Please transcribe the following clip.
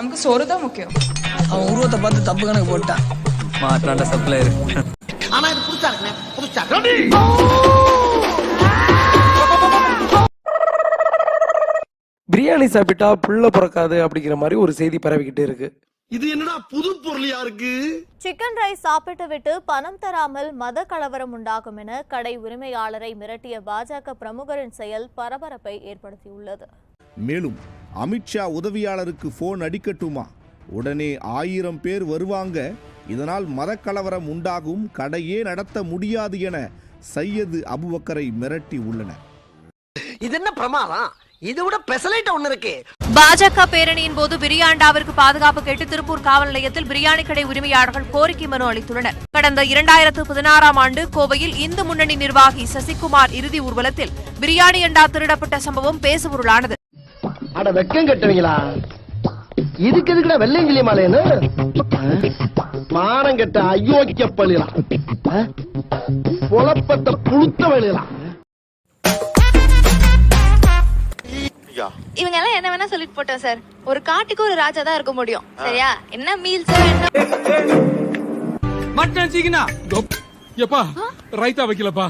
நமக்கு சோறு தான் முக்கியம். அவன் உருவத்தை பார்த்து தப்பு கணக்கு போட்டான். மாட்டாண்ட சப்ளையர் ஆனா இது புதுசா இருக்குண்ணே புதுசா. பிரியாணி சாப்பிட்டா புள்ள பிறக்காது அப்படிங்கிற மாதிரி ஒரு செய்தி பரவிக்கிட்டு இருக்கு. இது என்னடா புது பொருளியா இருக்கு? சிக்கன் ரைஸ் சாப்பிட்டுவிட்டு பணம் தராமல் மத கலவரம் உண்டாகும் என கடை உரிமையாளரை மிரட்டிய பாஜக பிரமுகரின் செயல் பரபரப்பை ஏற்படுத்தியுள்ளது. மேலும் அமித்ஷா உதவியாளருக்கு போன் அடிக்கட்டுமா? உடனே ஆயிரம் பேர் வருவாங்க. இதனால் மதக்கலவரம் உண்டாகும். கடையே நடத்த முடியாது என சையது அபுபக்கரை மிரட்டி உள்ளனர். இது என்ன பிரமாதம்? இது விட பெசலைட் ஒண்ணு இருக்கு. பாஜக பேரணியின் போது பிரியாண்டாவிற்கு பாதுகாப்பு கேட்டு திருப்பூர் காவல் நிலையத்தில் பிரியாணி கடை உரிமையாளர்கள் கோரிக்கை மனு அளித்துள்ளனர். கடந்த இரண்டாயிரத்து பதினாறாம் ஆண்டு கோவையில் இந்து முன்னணி நிர்வாகி சசிகுமார் இறுதி ஊர்வலத்தில் பிரியாணி அண்டா திருடப்பட்ட சம்பவம் பேசுபொருளானது அட வெக்கம் கட்டுவீங்களா? இதுக்கு எதுக்குடா வெள்ளையங்கிலி மாலைன்னு மானம் கெட்ட அயோக்கிய பள்ளிலாம் புலப்பட்ட புழுத்த வழியலாம் இவங்க எல்லாம் என்ன வேணா சொல்லிட்டு போட்டோம் சார். ஒரு காட்டுக்கு ஒரு ராஜா தான் இருக்க முடியும். சரியா? என்ன மீல்ஸ் என்ன? மட்டன் சிக்கனா? எப்பா ரைத்தா வைக்கலப்பா.